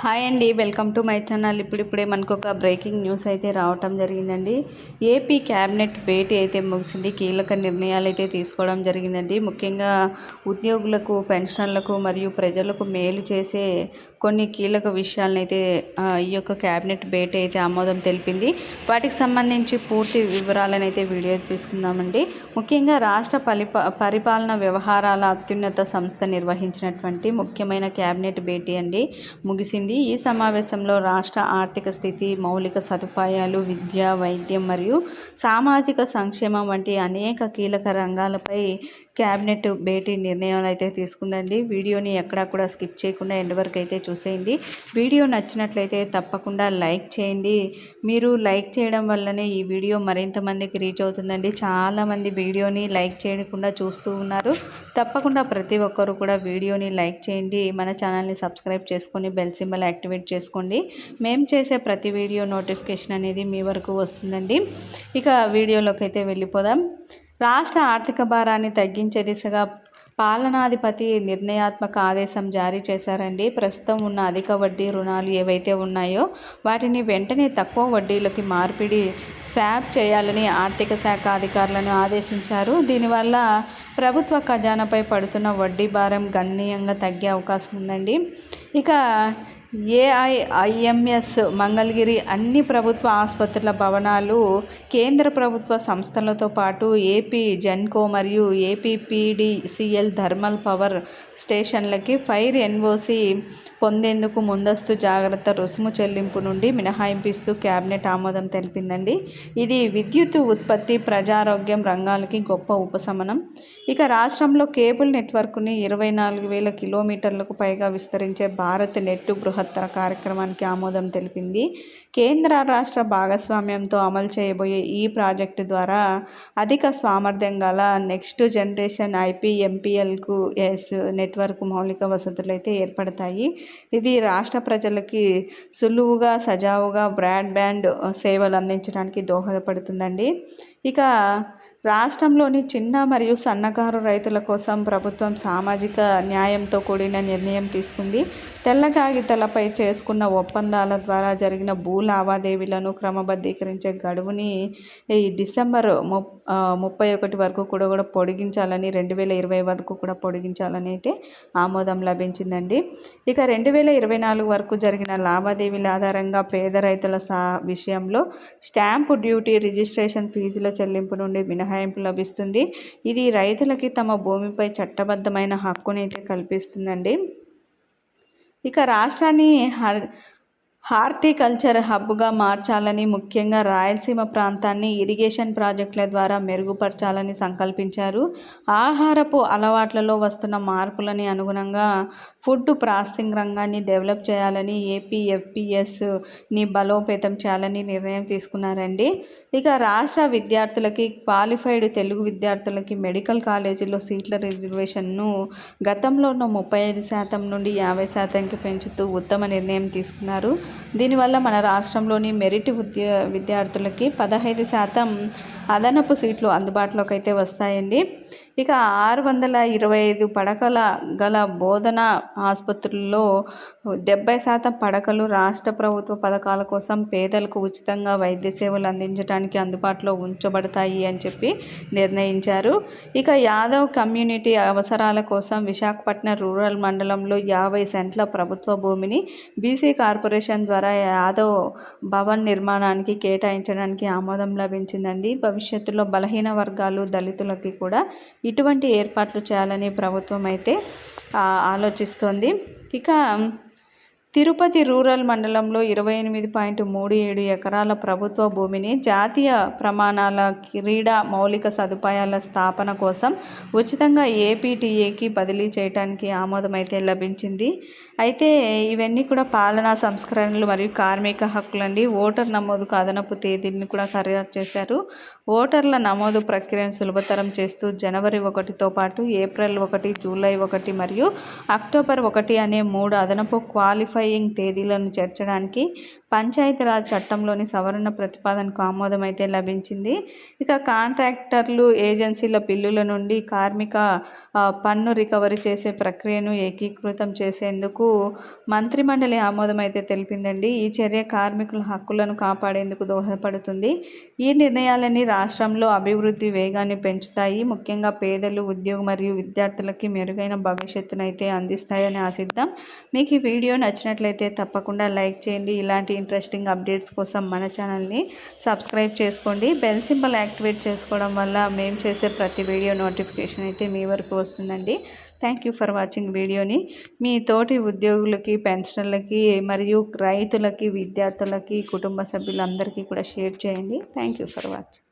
Hi అండి welcome to my channel. ఇప్పుడిప్పుడే మనకు ఒక బ్రేకింగ్ న్యూస్ అయితే రావటం జరిగిందండి. ఏపీ క్యాబినెట్ భేటీ అయితే ముగిసింది. కీలక నిర్ణయాలు అయితే తీసుకోవడం జరిగిందండి. ముఖ్యంగా ఉద్యోగులకు పెన్షనర్లకు మరియు ప్రజలకు మేలు చేసే కొన్ని కీలక విషయాలను అయితే ఈ యొక్క క్యాబినెట్ భేటీ అయితే ఆమోదం తెలిపింది. వాటికి సంబంధించి పూర్తి వివరాలను అయితే వీడియో తీసుకుందామండి. ముఖ్యంగా రాష్ట్ర పరిపా పరిపాలన వ్యవహారాల అత్యున్నత సంస్థ నిర్వహించినటువంటి ముఖ్యమైన క్యాబినెట్ భేటీ అండి ముగిసింది. ఈ సమావేశంలో రాష్ట్ర ఆర్థిక స్థితి మౌలిక సదుపాయాలు విద్య వైద్యం మరియు సామాజిక సంక్షేమం వంటి అనేక కీలక రంగాలపై క్యాబినెట్ భేటీ నిర్ణయాలు అయితే తీసుకుందండి. వీడియోని ఎక్కడా కూడా స్కిప్ చేయకుండా ఎండ్ వరకు అయితే చూసేయండి. వీడియో నచ్చినట్లయితే తప్పకుండా లైక్ చేయండి. మీరు లైక్ చేయడం వల్లనే ఈ వీడియో మరింత మందికి రీచ్ అవుతుందండి. చాలామంది వీడియోని లైక్ చేయకుండా చూస్తూ ఉన్నారు. తప్పకుండా ప్రతి ఒక్కరు కూడా వీడియోని లైక్ చేయండి. మన ఛానల్ని సబ్స్క్రైబ్ చేసుకొని బెల్ సింబల్ యాక్టివేట్ చేసుకోండి. మేము చేసే ప్రతి వీడియో నోటిఫికేషన్ అనేది మీ వరకు వస్తుందండి. ఇక వీడియోలోకి అయితే వెళ్ళిపోదాం. రాష్ట్ర ఆర్థిక భారాన్ని తగ్గించే దిశగా పాలనాధిపతి నిర్ణయాత్మక ఆదేశం జారీ చేశారండి. ప్రస్తుతం ఉన్న అధిక వడ్డీ రుణాలు ఏవైతే ఉన్నాయో వాటిని వెంటనే తక్కువ వడ్డీలకి మార్పిడి స్వాప్ చేయాలని ఆర్థిక శాఖ అధికారులను ఆదేశించారు. దీనివల్ల ప్రభుత్వ ఖజానాపై పడుతున్న వడ్డీ భారం గణనీయంగా తగ్గే అవకాశం ఉందండి. ఇక ఏఐఐఎంఎస్ మంగళగిరి అన్ని ప్రభుత్వ ఆసుపత్రుల భవనాలు కేంద్ర ప్రభుత్వ సంస్థలతో పాటు ఏపీ జెన్కో మరియు ఏపీపీడీసీఎల్ థర్మల్ పవర్ స్టేషన్లకి ఫైర్ ఎన్ఓసి పొందేందుకు ముందస్తు జాగ్రత్త రుసుము చెల్లింపు నుండి మినహాయింపిస్తూ కేబినెట్ ఆమోదం తెలిపిందండి. ఇది విద్యుత్ ఉత్పత్తి ప్రజారోగ్యం రంగాలకి గొప్ప ఉపశమనం. ఇక రాష్ట్రంలో కేబుల్ నెట్వర్క్ని ఇరవై నాలుగు వేల కిలోమీటర్లకు పైగా విస్తరించే భారత్ నెట్ బృహత్తర కార్యక్రమానికి ఆమోదం తెలిపింది. కేంద్ర రాష్ట్ర భాగస్వామ్యంతో అమలు చేయబోయే ఈ ప్రాజెక్టు ద్వారా అధిక సామర్థ్యం గల నెక్స్ట్ జనరేషన్ ఐపీఎంపీఎల్కు ఎస్ నెట్వర్క్ మౌలిక వసతులు అయితే ఏర్పడతాయి. ఇది రాష్ట్ర ప్రజలకి సులువుగా సజావుగా బ్రాడ్బ్యాండ్ సేవలు అందించడానికి దోహదపడుతుందండి. ఇక రాష్ట్రంలోని చిన్న మరియు సన్నకారు రైతుల కోసం ప్రభుత్వం సామాజిక న్యాయంతో కూడిన నిర్ణయం తీసుకుంది. తెల్ల కాగితాలపై చేసుకున్న ఒప్పందాల ద్వారా జరిగిన భూ లావాదేవీలను క్రమబద్ధీకరించే గడువుని ఈ డిసెంబర్ ము ముప్పై ఒకటి వరకు కూడా కూడా పొడిగించాలని రెండు వేల ఇరవై వరకు కూడా పొడిగించాలని అయితే ఆమోదం లభించిందండి. ఇక రెండు వేల ఇరవై నాలుగు వరకు జరిగిన లావాదేవీల ఆధారంగా పేద రైతుల సా విషయంలో స్టాంపు డ్యూటీ రిజిస్ట్రేషన్ ఫీజుల చెల్లింపు నుండి మినహాయింపు లభిస్తుంది. ఇది రైతులకి తమ భూమిపై చట్టబద్ధమైన హక్కునైతే కల్పిస్తుందండి. ఇక రాష్ట్రాన్ని హర్ హార్టికల్చర్ హబ్గా మార్చాలని ముఖ్యంగా రాయలసీమ ప్రాంతాన్ని ఇరిగేషన్ ప్రాజెక్టుల ద్వారా మెరుగుపరచాలని సంకల్పించారు. ఆహారపు అలవాట్లలో వస్తున్న మార్పులని అనుగుణంగా ఫుడ్ ప్రాసెసింగ్ రంగాన్ని డెవలప్ చేయాలని ఏపీఎఫ్పిఎస్ని బలోపేతం చేయాలని నిర్ణయం తీసుకున్నారండి. ఇక రాష్ట్ర విద్యార్థులకి క్వాలిఫైడ్ తెలుగు విద్యార్థులకి మెడికల్ కాలేజీలో సీట్ల రిజర్వేషన్ను గతంలో ఉన్న ముప్పై ఐదు శాతం నుండి యాభై శాతంకి పెంచుతూ ఉత్తమ నిర్ణయం తీసుకున్నారు. దీనివల్ల మన రాష్ట్రంలోని మెరిట్ విద్య విద్యార్థులకి పదహైదు శాతం అదనపు సీట్లు అందుబాటులోకి అయితే వస్తాయండి. ఇక ఆరు వందల ఇరవై ఐదు పడకల గల బోధన ఆసుపత్రుల్లో డెబ్బై శాతం పడకలు రాష్ట్ర ప్రభుత్వ పథకాల కోసం పేదలకు ఉచితంగా వైద్య సేవలు అందించడానికి అందుబాటులో ఉంచబడతాయి అని చెప్పి నిర్ణయించారు. ఇక యాదవ్ కమ్యూనిటీ అవసరాల కోసం విశాఖపట్నం రూరల్ మండలంలో యాభై సెంట్ల ప్రభుత్వ భూమిని బీసీ కార్పొరేషన్ ద్వారా యాదవ్ భవన్ నిర్మాణానికి కేటాయించడానికి ఆమోదం లభించిందండి. భవిష్యత్తులో బలహీన వర్గాలు దళితులకి కూడా ఇటువంటి ఏర్పాట్లు చేయాలని ప్రభుత్వం అయితే ఆలోచిస్తోంది. ఇక తిరుపతి రూరల్ మండలంలో ఇరవై ఎనిమిది పాయింట్ మూడు ఏడు ఎకరాల ప్రభుత్వ భూమిని జాతీయ ప్రమాణాల క్రీడా మౌలిక సదుపాయాల స్థాపన కోసం ఉచితంగా ఏపీటీఏకి బదిలీ చేయడానికి ఆమోదం అయితే లభించింది. అయితే ఇవన్నీ కూడా పాలనా సంస్కరణలు మరియు కార్మిక హక్కులండి. ఓటర్ నమోదుకు అదనపు తేదీని కూడా ఖరారు చేశారు. ఓటర్ల నమోదు ప్రక్రియను సులభతరం చేస్తూ జనవరి ఒకటితో పాటు ఏప్రిల్ ఒకటి జూలై ఒకటి మరియు అక్టోబర్ ఒకటి అనే మూడు అదనపు క్వాలిఫై క్వాలిఫైయింగ్ తేదీలను చేర్చడానికి పంచాయతీరాజ్ చట్టంలోని సవరణ ప్రతిపాదనకు ఆమోదం అయితే లభించింది. ఇక కాంట్రాక్టర్లు ఏజెన్సీల బిల్లుల నుండి కార్మిక పన్ను రికవరీ చేసే ప్రక్రియను ఏకీకృతం చేసేందుకు మంత్రిమండలి ఆమోదం అయితే తెలిపిందండి. ఈ చర్య కార్మికుల హక్కులను కాపాడేందుకు దోహదపడుతుంది. ఈ నిర్ణయాలన్నీ రాష్ట్రంలో అభివృద్ధి వేగాన్ని పెంచుతాయి. ముఖ్యంగా పేదలు ఉద్యోగ మరియు విద్యార్థులకి మెరుగైన భవిష్యత్తునైతే అందిస్తాయని ఆశిద్దాం. మీకు ఈ వీడియో నచ్చినట్లయితే తప్పకుండా లైక్ చేయండి. ఇలాంటి ఇంట్రెస్టింగ్ అప్డేట్స్ కోసం మన ఛానల్ని సబ్స్క్రైబ్ చేసుకోండి. బెల్ సింబల్ యాక్టివేట్ చేసుకోవడం వల్ల మేము చేసే ప్రతి వీడియో నోటిఫికేషన్ అయితే మీ వరకు వస్తుందండి. థ్యాంక్ యూ ఫర్ వాచింగ్ వీడియోని. మీ తోటి ఉద్యోగులకి పెన్షనర్లకి మరియు రైతులకి విద్యార్థులకి కుటుంబ సభ్యులందరికీ కూడా షేర్ చేయండి. Thank you for watching